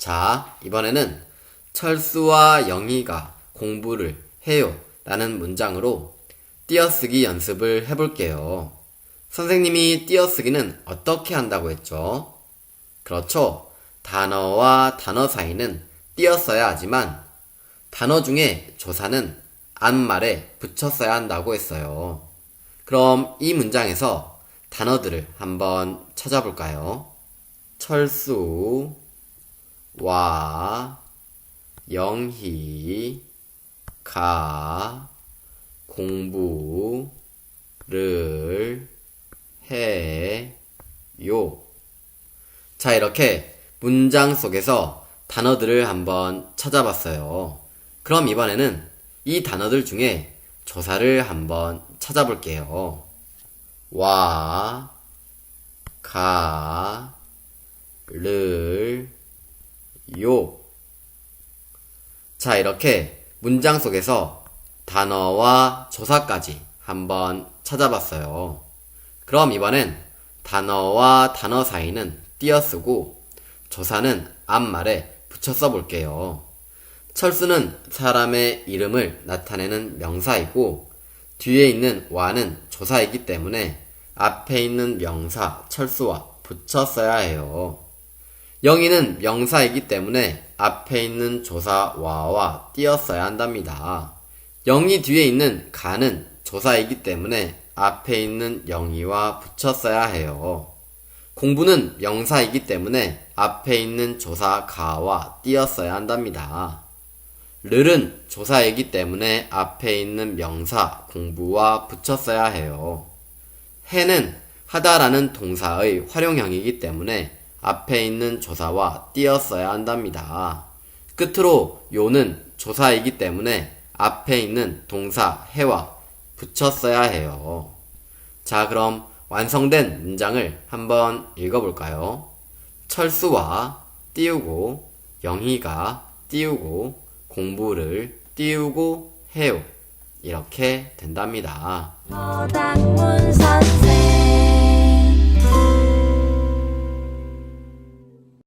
자, 이번에는 철수와 영희가 공부를 해요 라는 문장으로 띄어쓰기 연습을 해볼게요. 선생님이 띄어쓰기는 어떻게 한다고 했죠? 그렇죠. 단어와 단어 사이는 띄었어야 하지만 단어 중에 조사는 앞말에 붙였어야 한다고 했어요. 그럼 이 문장에서 단어들을 한번 찾아볼까요? 철수, 와, 영희, 가, 공부를 해, 요. 자, 이렇게 문장 속에서 단어들을 한번 찾아봤어요. 그럼 이번에는 이 단어들 중에 조사를 한번 찾아볼게요. 와, 가, 를, 요. 자, 이렇게 문장 속에서 단어와 조사까지 한번 찾아봤어요. 그럼 이번엔 단어와 단어 사이는 띄어쓰고 조사는 앞말에 붙여 써볼게요. 철수는 사람의 이름을 나타내는 명사이고 뒤에 있는 와는 조사이기 때문에 앞에 있는 명사 철수와 붙여 써야 해요. 영희는 명사이기 때문에 앞에 있는 조사 와와 띄어 써야 한답니다. 영희 뒤에 있는 가는 조사이기 때문에 앞에 있는 영희와 붙여 써야 해요. 공부는 명사이기 때문에 앞에 있는 조사 가와 띄어 써야 한답니다. 르는 조사이기 때문에 앞에 있는 명사 공부와 붙여 써야 해요. 해는 하다라는 동사의 활용형이기 때문에 앞에 있는 조사와 띄어 써야 한답니다. 끝으로 요는 조사이기 때문에 앞에 있는 동사 해와 붙여 써야 해요. 자, 그럼 완성된 문장을 한번 읽어볼까요? 철수와 띄우고 영희가 띄우고 공부를 띄우고 해요. 이렇게 된답니다.